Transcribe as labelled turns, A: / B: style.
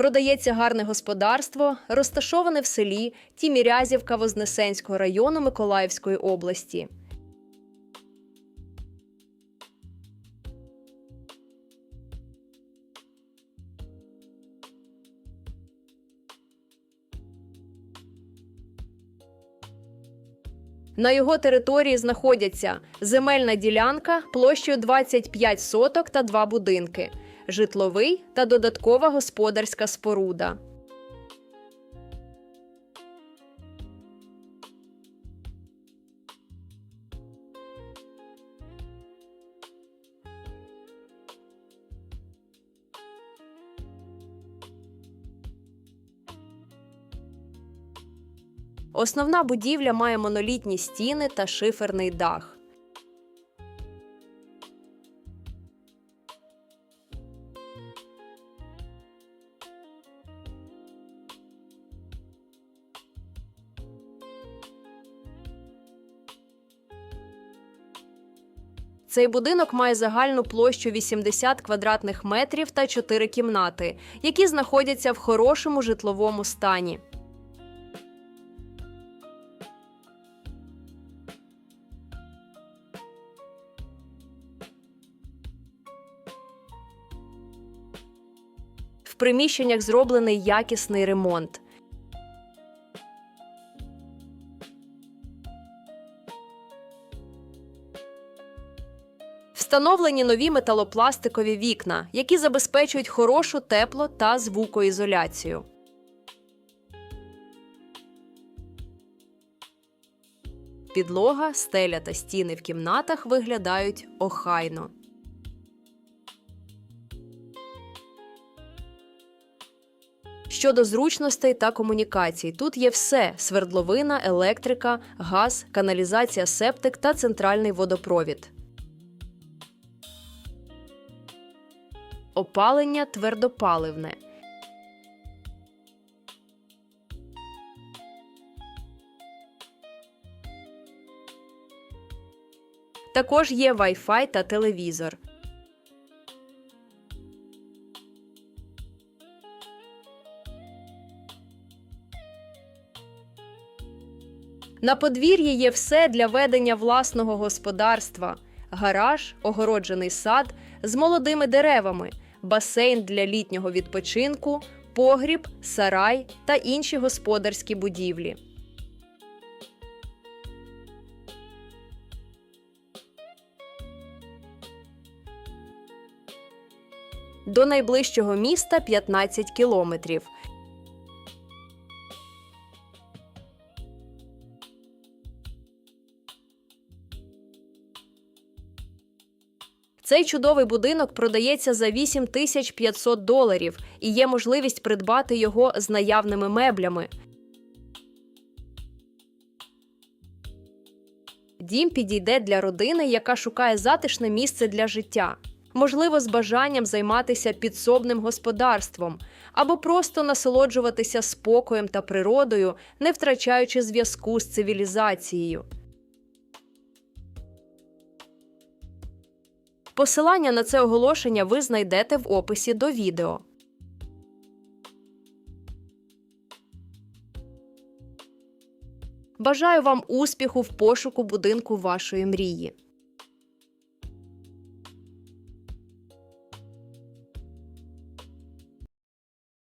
A: Продається гарне господарство, розташоване в селі Тімірязівка Вознесенського району Миколаївської області. На його території знаходяться земельна ділянка площею 25 соток та два будинки, житловий та додаткова господарська споруда. Основна будівля має монолітні стіни та шиферний дах. Цей будинок має загальну площу 80 квадратних метрів та 4 кімнати, які знаходяться в хорошому житловому стані. В приміщеннях зроблений якісний ремонт. Встановлені нові металопластикові вікна, які забезпечують хорошу тепло та звукоізоляцію. Підлога, стеля та стіни в кімнатах виглядають охайно. Щодо зручностей та комунікацій, тут є все: свердловина, електрика, газ, каналізація, септик та центральний водопровід. Опалення твердопаливне. Також є Wi-Fi та телевізор. На подвір'ї є все для ведення власного господарства: гараж, огороджений сад з молодими деревами, басейн для літнього відпочинку, погріб, сарай та інші господарські будівлі. До найближчого міста 15 кілометрів. Цей чудовий будинок продається за 8500 доларів і є можливість придбати його з наявними меблями. Дім підійде для родини, яка шукає затишне місце для життя. Можливо, з бажанням займатися підсобним господарством або просто насолоджуватися спокоєм та природою, не втрачаючи зв'язку з цивілізацією. Посилання на це оголошення ви знайдете в описі до відео. Бажаю вам успіху в пошуку будинку вашої мрії.